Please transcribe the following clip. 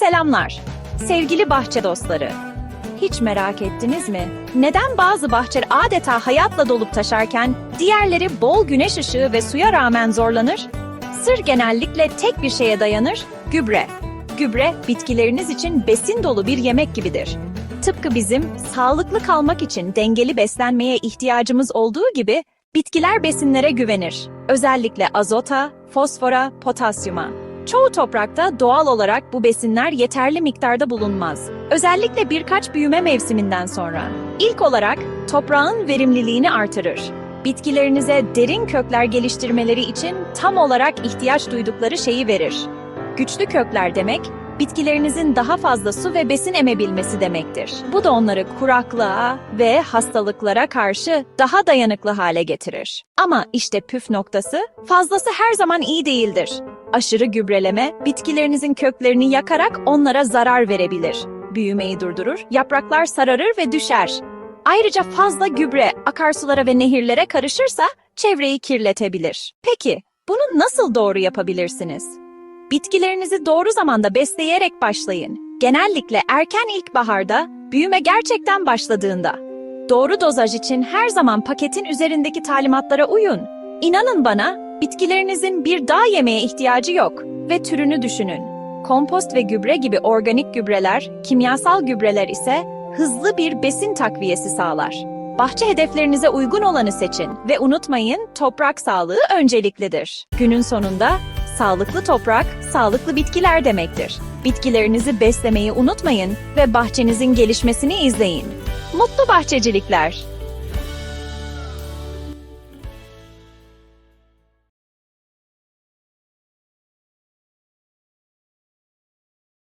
Selamlar. Sevgili bahçe dostları. Hiç merak ettiniz mi? Neden bazı bahçeler adeta hayatla dolup taşarken diğerleri bol güneş ışığı ve suya rağmen zorlanır? Sır genellikle tek bir şeye dayanır, gübre. Gübre, bitkileriniz için besin dolu bir yemek gibidir. Tıpkı bizim sağlıklı kalmak için dengeli beslenmeye ihtiyacımız olduğu gibi bitkiler besinlere güvenir. Özellikle azota, fosfora, potasyuma. Çoğu toprakta doğal olarak bu besinler yeterli miktarda bulunmaz. Özellikle birkaç büyüme mevsiminden sonra. İlk olarak toprağın verimliliğini artırır. Bitkilerinize derin kökler geliştirmeleri için tam olarak ihtiyaç duydukları şeyi verir. Güçlü kökler demek, bitkilerinizin daha fazla su ve besin emebilmesi demektir. Bu da onları kuraklığa ve hastalıklara karşı daha dayanıklı hale getirir. Ama işte püf noktası, fazlası her zaman iyi değildir. Aşırı gübreleme, bitkilerinizin köklerini yakarak onlara zarar verebilir. Büyümeyi durdurur, yapraklar sararır ve düşer. Ayrıca fazla gübre akarsulara ve nehirlere karışırsa çevreyi kirletebilir. Peki, bunu nasıl doğru yapabilirsiniz? Bitkilerinizi doğru zamanda besleyerek başlayın. Genellikle erken ilkbaharda, büyüme gerçekten başladığında. Doğru dozaj için her zaman paketin üzerindeki talimatlara uyun. İnanın bana, bitkilerinizin bir dağ yemeğe ihtiyacı yok ve türünü düşünün. Kompost ve gübre gibi organik gübreler, kimyasal gübreler ise hızlı bir besin takviyesi sağlar. Bahçe hedeflerinize uygun olanı seçin ve unutmayın toprak sağlığı önceliklidir. Günün sonunda sağlıklı toprak, sağlıklı bitkiler demektir. Bitkilerinizi beslemeyi unutmayın ve bahçenizin gelişmesini izleyin. Mutlu bahçecilikler.